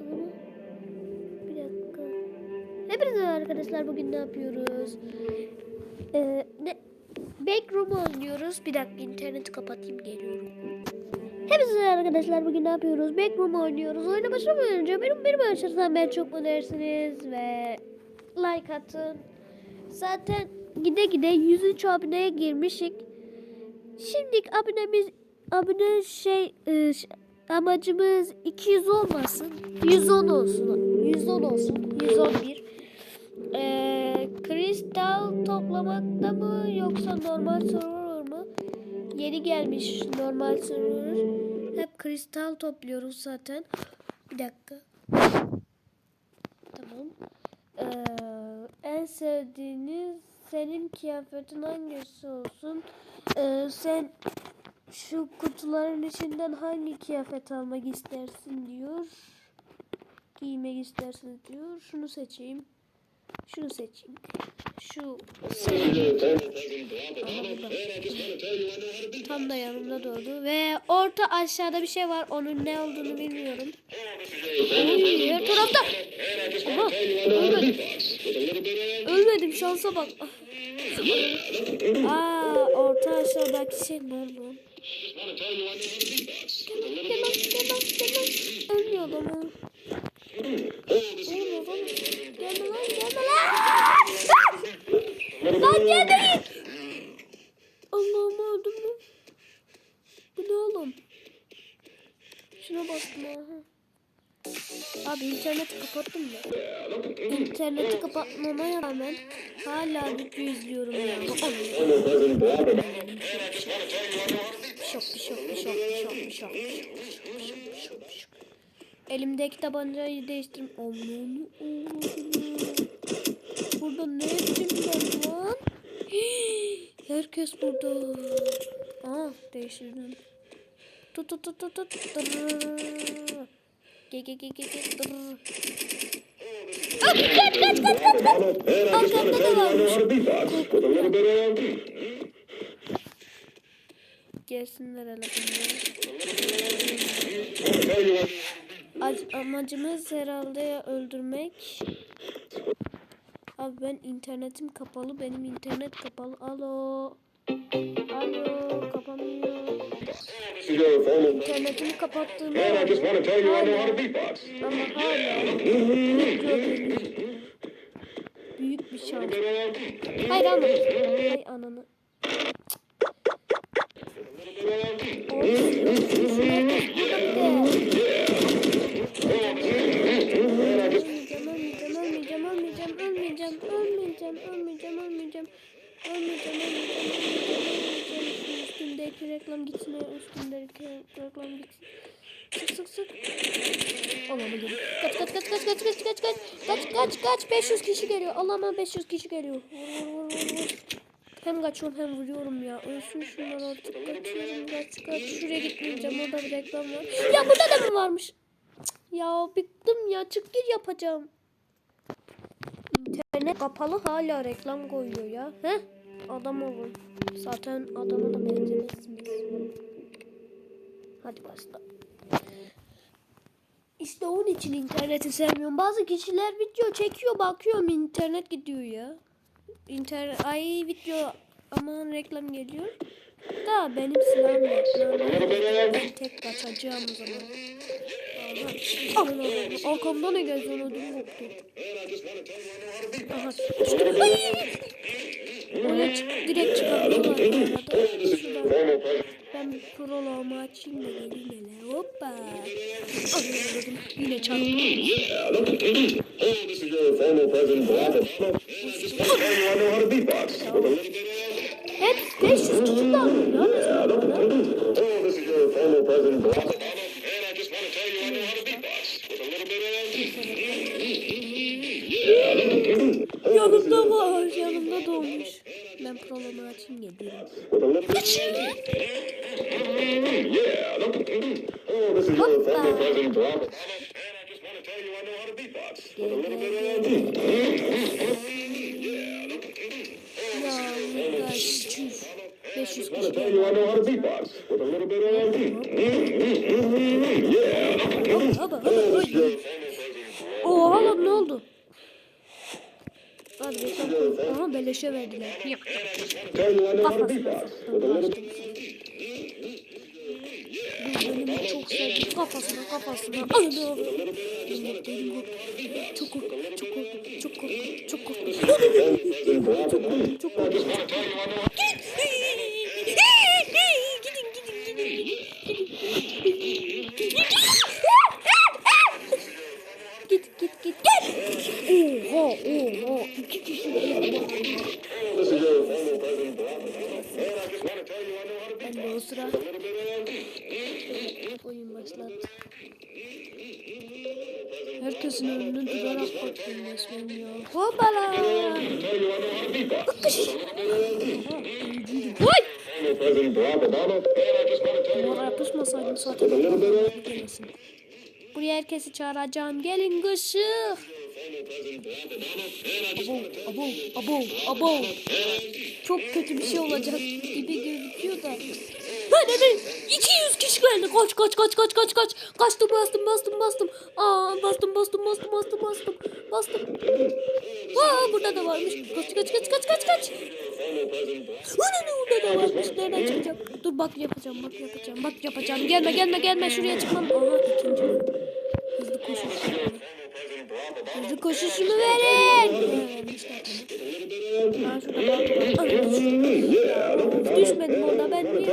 ama. Bir dakika. Hepinize arkadaşlar bugün ne yapıyoruz? Ee, ne? Backroom oynuyoruz. Bir dakika interneti kapatayım geliyorum. Hepinize arkadaşlar bugün ne yapıyoruz? Backroom oynuyoruz. Oyuna başlamadan önce benim benim açarsan ben çok mutlu edersiniz ve like atın. Zaten gide gide 103 aboneye girmişik. Şimdilik abonemiz abone şey e, ş- amacımız 200 olmasın. 110 olsun. 110 olsun. 111. Ee, kristal toplamakta mı yoksa normal server mu? Yeni gelmiş normal server. Hep kristal topluyoruz zaten. Bir dakika. Tamam. Ee, en sevdiğiniz senin kıyafetin hangisi olsun? Ee, sen şu kutuların içinden hangi kıyafet almak istersin diyor. Giymek istersin diyor. Şunu seçeyim. Şunu seçeyim. Şu. Tam da yanımda doğdu. Ve orta aşağıda bir şey var. Onun ne olduğunu bilmiyorum. Her tarafta. Aha, ölmedim. Ölmedim şansa bak. Aa, orta aşağıdaki şey ne oldu? Gelmez, gelmez, gelmez. Ölmüyor adamı. Oğlum adam. Gelme lan, gelme lan. Lan gelmeyin. Allah'ım öldüm mü? Bu ne oğlum? Şuna bastım aha. Abi interneti kapattım da. İnterneti kapatmama rağmen hala video izliyorum ya. Şok şok şok şok şok şok şok şok Elimdeki tabancayı değiştirdim. Aman. Burada ne ettim ben lan? Herkes burada. Aa değiştirdim. Tut tut tut tut tut. Ge ge ge ge ge. Ah, kaç kaç kaç kaç kaç. Arkamda da varmış. Gelsinler hele bunlar. Amacımız herhalde öldürmek. Abi ben internetim kapalı. Benim internet kapalı. Alo. Alo. Kapamıyor. İnternetimi beatbox. ama hala büyük bir şans. Hayır anam. Hay ananı. Üstümdeki reklam gitsin, üstümdeki reklam gitsin. Sık sık sık. Allah'ım geliyor. Kaç kaç kaç kaç kaç kaç kaç kaç kaç kaç kaç 500 kişi geliyor. Allah'ım 500 kişi geliyor. Vur vur vur vur. Hem kaçıyorum hem vuruyorum ya. Ölsün şunlar artık. Kaçıyorum kaç kaç. Şuraya gitmeyeceğim. Orada bir reklam var. Ya burada da mı varmış? Ya bıktım ya. Çık gir yapacağım. İnternet kapalı hala reklam koyuyor ya. He? Adam olun. Zaten adama da benzemezsiniz. Hadi başla. İşte onun için interneti sevmiyorum. Bazı kişiler video çekiyor bakıyorum internet gidiyor ya. İnternet ay video aman reklam geliyor. Da benim silahım yok. Ben tek kaçacağım o zaman. Aha. Arkamda ne geziyor ödüm koptu. Aha. Çıktı. Ay! Oraya çık, direkt arada. Şuradan. Ben bir proloğumu açayım da geleyim hele. Hoppa. Yine çarptım. Hep 500 tutuklar mı? Yanımda var, yanımda dolmuş. Ben prolomu açayım gelirim. Açayım. Hoppa. Oha lan ne oldu? Hadi bakalım. Aha beleşe verdiler. Yok. Kafasına sıktım. Bölümü çok sevdim. Kafasına kafasına. Anı ne oldu? Çok korktum. Çok korktum. Çok korktum. Çok korktum. Barack Obama. Çok korktum. Herkesin önünü durarak bakıyorum resmen ya. Hoppala. beatbox. Vay! Oraya pusmasaydım zaten. Buraya herkesi çağıracağım. Gelin kışık. Abo, abo, abo, abo. Çok kötü bir şey olacak gibi gözüküyor da. Hadi hadi. 200 kişi geldi. Kaç kaç kaç kaç kaç kaç. Kaçtım bastım bastım bastım. Aa bastım bastım bastım bastım bastım. Bastım. Aa burada da varmış. Kaç kaç kaç kaç kaç kaç. Ana ne orada da varmış. Nereden çıkacak? Dur bak yapacağım bak yapacağım. Bak yapacağım. Gelme gelme gelme şuraya çıkmam. Aha ikinci. Hızlı koşuşumu. Hızlı koşuşumu verin. Düşmedim orada ben niye?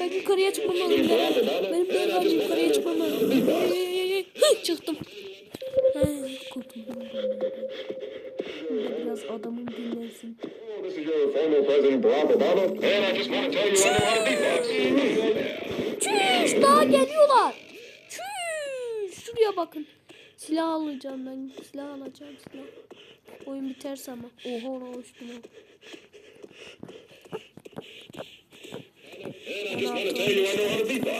Ben yukarıya çıkmam. Benim de ben yukarıya çıkmam Çıktım. Kurtuldum. Biraz adamım dinlensin. This is your former President Barack Obama. And I just want to tell you I know how to beatbox. Çüş daha geliyorlar. Çüş. Şuraya bakın. Silah alacağım ben. Silah alacağım silah. Oyun biterse ama. Oha ona uçtum. Bit of...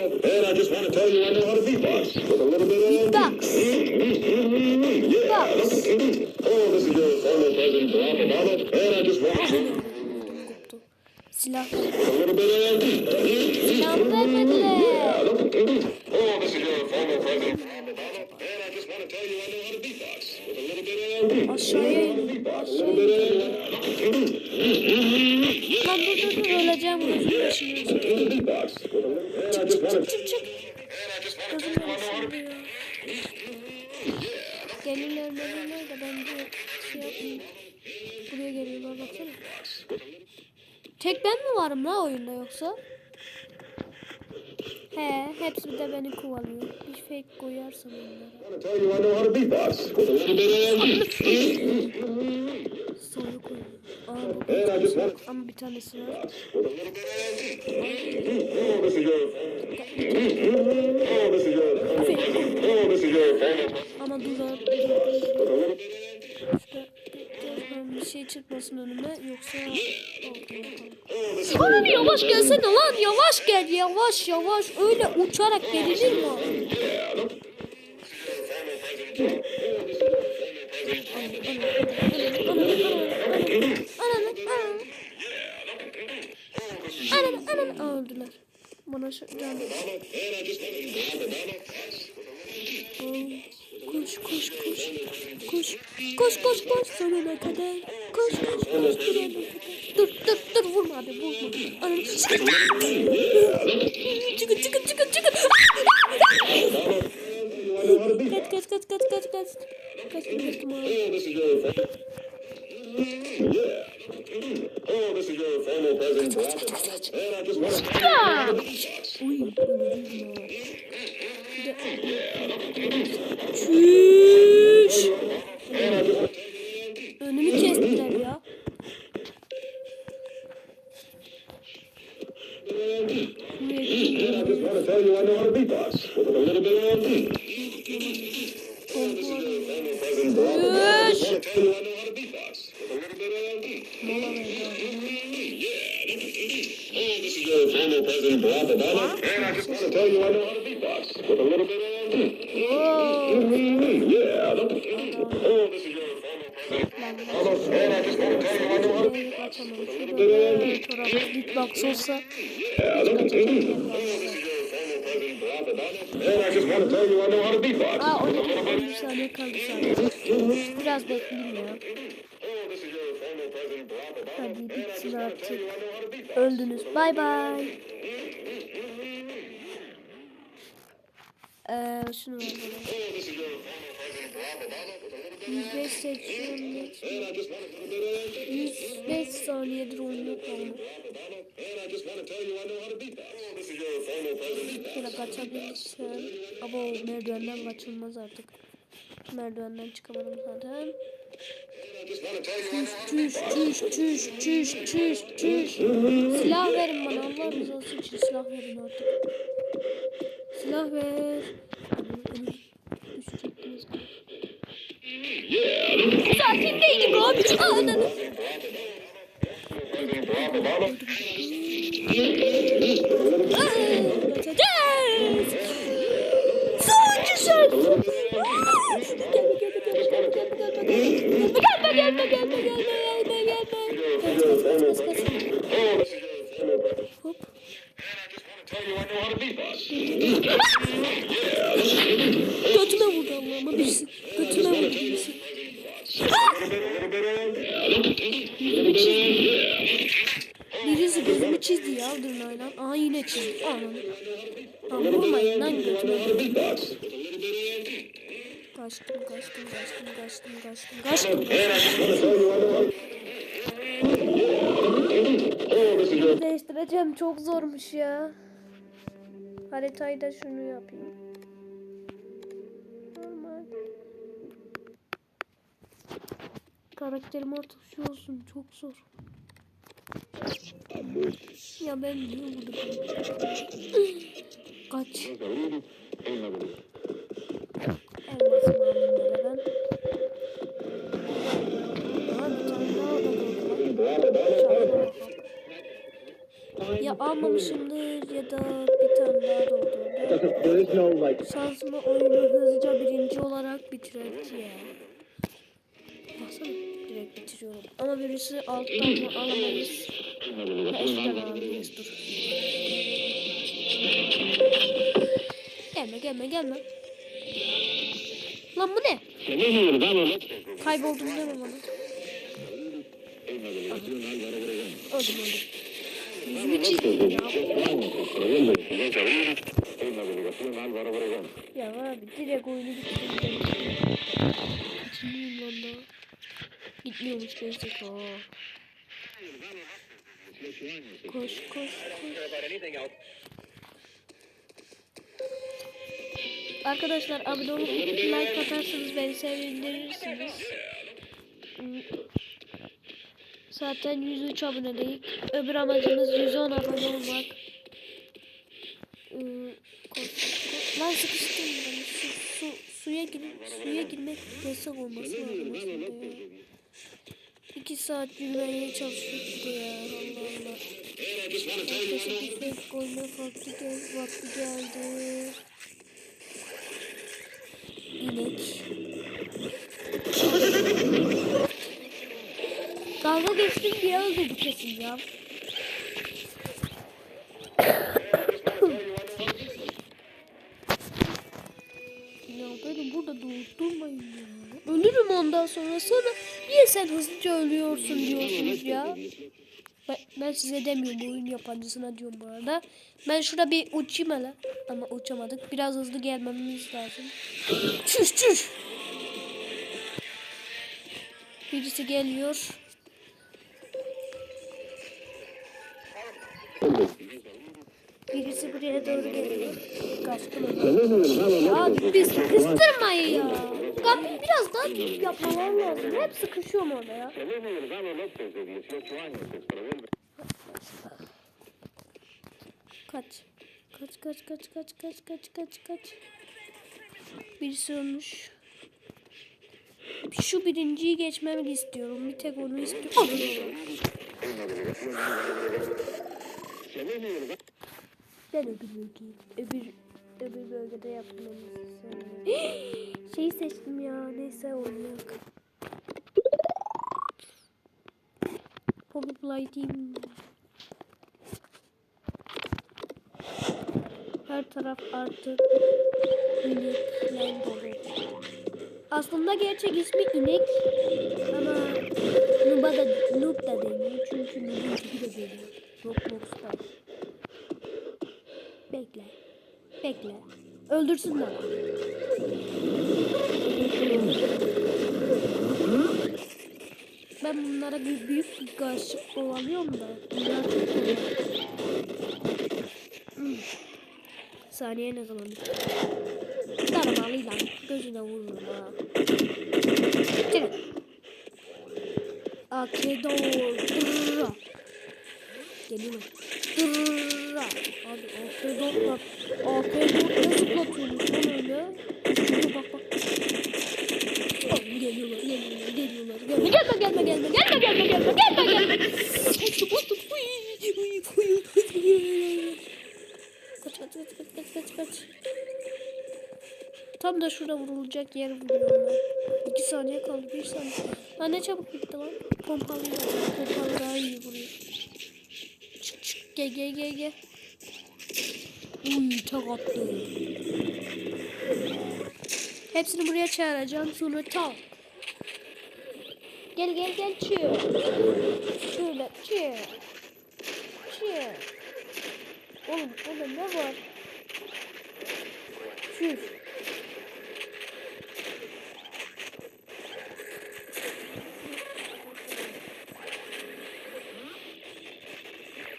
Oh. And I just want to tell you I know how to beatbox. With a little bit of... Beatbox. Beatbox. Oh, this is your former President Barack Obama. And I just want to... Silah. Silah vermediler. Of... Aşağıya in. Aşağıya in. Lan dur dur dur öleceğim. Gözüm yaşıyor. Beatbox. With a little... And varım la oyunda yoksa? He, hepsi de beni kovalıyor. Bir fake koyarsam onlara. Sonra koyuyor. Aa want... ama bir tanesi var. Ama dur çıkmasın önüme yoksa... Oh, bir yavaş gelsene lan yavaş gel yavaş yavaş öyle uçarak gelinir mi? Ananı ananı Aa, öldüler. Bana can. Koş koş koş. Koş koş koş koş sonuna kadar. Koş koş koş sonuna kadar. Dur dur dur vurma abi vurma. Ananı Çıkın çıkın çıkın çıkın. Kaç kaç kaç kaç kaç kaç. Kaçtım kaçtım abi. Oh, this is your... Yeah. Oh, this is your former President Barack Obama. And I just want to tell you I know how to beatbox. Uy öldüm ya. Çüş. Önümü kestiler ya. And I just want to tell you I know how to beatbox. With a little bit of... President Barack Obama. I just want to tell you I know how to beatbox. With a little bit of... Mola verdi this is your former President Barack Obama. And I just want to tell you I know how to beatbox. With a little bit of... Yeah. This is your former President Obama. And I just want to tell you I know how to beatbox. kaçamam. Şurada tarafı beatbox olsa hiç kaçacak yer kalmaz. And I just want to tell you I know how to beatbox. Aa 12 13 saniye kaldı. Biraz bekleyeyim. Hadi bitsin artık. Öldünüz. Bay bay. Eee şunu ver bana. Oh, this is your former President Barack Obama with a little bit 105 80 And I just want to put a bit of 105 saniyedir oynuyor kaldı. Obama. And I just want to tell you I know how to beatbox. This is your former President Şöyle kaçabilirsen. Ama o kaçılmaz artık. Merdivenden çıkamadım zaten. Know Çüş çüş çüş çüş çüş çüş. Silah verin bana Allah rızası için silah verin artık. Silah ver. Sakin değilim abi. Ananı. Kaçacağız. Sonuncu şans. Gelme gelme gelme gelme gelme gelme gelme gelme. Kaç Götüme vurdu Allah'ıma birisi. Götüme vurdu birisi. Birisi gözümü çizdi ya dırnağıyla. Aha yine çizdi. Anam. Aa, vurmayın lan götüme. Kaçtım kaçtım kaçtım kaçtım kaçtım kaçtım. Değiştireceğim çok zormuş ya. Haritayı da şunu yapayım. Normal. Karakterim artık şu olsun çok zor. Ya ben niye vurdum? Kaç. Böyle ben. Ya almamışımdır ya da tane Şansıma oyunu hızlıca birinci olarak bitirdi ya. Baksana direkt bitiriyorum. Ama birisi alttan mı alamayız. Ha üstten alamayız dur. Gelme gelme gelme. Lan bu ne? Kayboldum deme bana. Öldüm öldüm. Ya. Abi direkt oyunu bitirdim. Gitmiyormuş ki. Aa. Koş koş koş. Arkadaşlar abone olup like atarsanız beni sevindirirsiniz. Zaten 103 abonedeyiz. Öbür amacımız 110 abone olmak. Koş. Lan sıkıştım ben. Su, su, suya, gir, suya girmek yasak olması lazım aslında. İki saat yürümeye de ya. Allah Allah. Arkadaşlar gitmek koyma vakti, gel, vakti geldi. İnek. Dalga geçtim diye öldürdü kesin ya. ya beni burada durdurmayın ya. Ölürüm ondan sonra. Sonra niye sen hızlıca ölüyorsun diyorsunuz ya. Ben, ben size demiyorum oyun yapancısına diyorum bu arada. Ben şurada bir uçayım hele. Ama uçamadık. Biraz hızlı gelmemiz lazım. Çüş çüş. Birisi geliyor. Birisi buraya doğru geliyor. Abi biz kıstırmayın ya. Kapıyı biraz daha tut yapmalar lazım. Hep sıkışıyorum orada ya. Kaç. Kaç kaç kaç kaç kaç kaç kaç kaç. Birisi ölmüş. Şu birinciyi geçmemi istiyorum. Bir tek onu istiyorum. Ben öbür bölgeyi, öbür, öbür bölgede yapmamızı söylüyorum. Şeyi seçtim ya. Neyse oynayak. Pocket Lighting. Her taraf artık inekler dolu. Aslında gerçek ismi inek ama Nuba da, Noob da deniyor çünkü Noob'un tipi de geliyor. Roblox'ta. Bekle. Bekle. Öldürsünler. Ben bunlara bir büyük karşı kovalıyorum da. Saniye ne zaman? Darmalıyla gözüne vururum ha. Akedor. Dırra. Geliyor. Dırra. Abi akedor bak. Akedor ne zıplatıyormuş lan öyle? Bak bak. Oğlum geliyorlar, geliyorlar, geliyorlar. Gelme, gelme, gelme, gelme, gelme, gelme, gelme, gelme, gelme. Uy, uy. Kaç, kaç, kaç, kaç, kaç, kaç. Tam da şurada vurulacak yer vuruyorlar. İki saniye kaldı, bir saniye. Lan ne çabuk bitti lan. Pompalı Pompalı daha iyi vuruyor. Çık çık, gel gel gel gel. Uy, tek. Hepsini buraya çağıracağım. Sonra tak. Gel gel gel çık. Şöyle çık. Çık. Oğlum orada ne var? Çüş.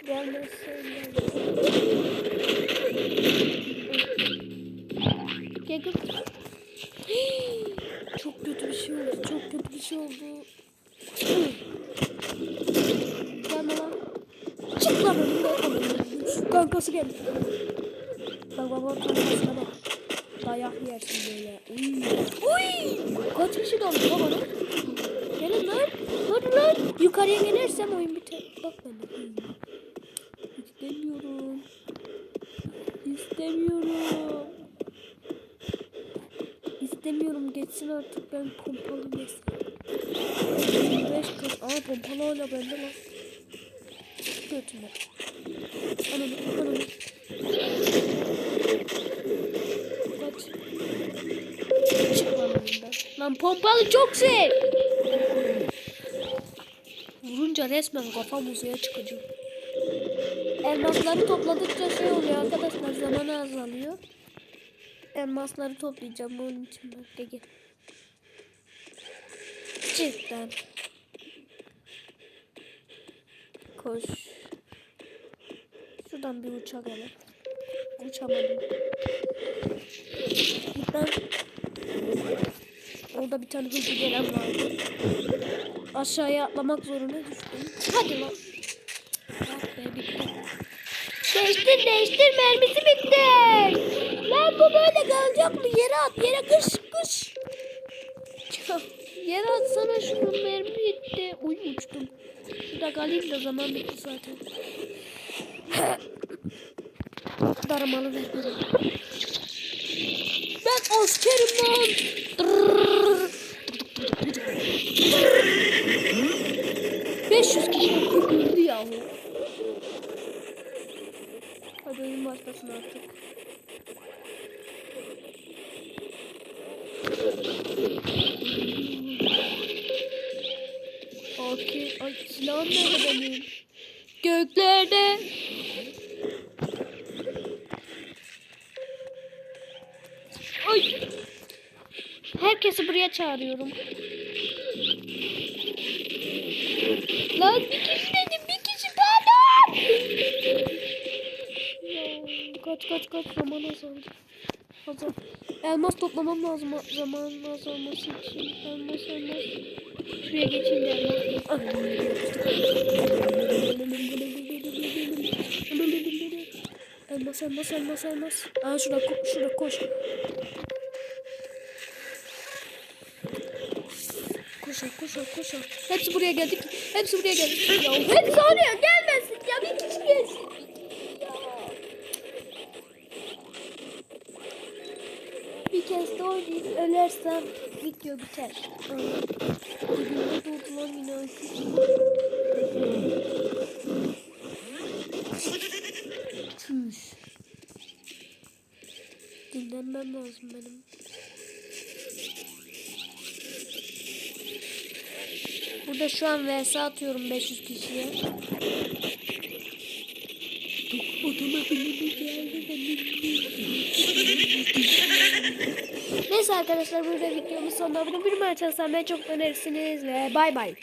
Gelmesin. Gel gel. Çok kötü bir şey oldu. Çok kötü bir şey oldu. Gelme lan. Çık lan önümden. Kankası geldi. Bak bak bak kankasına bak. Dayak yersin böyle. Uy. Uy. Kaç kişi kaldı lan bana? Gelin lan. Hadi lan. Yukarıya gelirsem oyun biter. Bak. Uy. İstemiyorum. İstemiyorum. İstemiyorum geçsin artık ben pompalı yesin. 25 kız. Aa pompalı hala bende lan. Götüme. Ananı ananı. Kaç. Çık lan önümden. Lan pompalı çok şey. Vurunca resmen kafam uzaya çıkacak. Elmasları topladıkça şey oluyor arkadaşlar zamanı azalıyor. Elmasları toplayacağım onun için ben de gel. Cidden. Koş. Şuradan bir uçak alalım. Uçamadım. Lan. Orada bir tane hızlı gelen vardı. Aşağıya atlamak zorunda düştüm. Hadi lan. Ah be bitti. Değiştir değiştir mermisi bitti. Lan bu böyle kalacak mı? Yere at yere kış kış. Yere atsana şunu mermi bitti. Uy uçtum. Şurada kalayım da zaman bitti zaten. Darmalı ver biri. Ben askerim lan. Dırrrr. Çağırıyorum. Lan bir kişi dedim bir kişi pardon. Kaç kaç kaç zaman azaldı. Azal. Elmas toplamam lazım zaman azalması için. Elmas elmas. Şuraya geçeyim de elmas. Elmas elmas elmas elmas. Aa şurada şurada koş. koşun. Hepsi buraya geldik. Hepsi buraya geldik. Ya hepsi oraya gelmesin ya bir kişi gelsin. Bir kez de oynayayım. Ölersem video biter. Bugün de doğdular yine ölsün. Dinlenmem lazım benim. Burada şu an vs atıyorum 500 kişiye. Neyse arkadaşlar burada videomuz sonuna. Bunu bir maç ben çok önerirsiniz ve bay bay.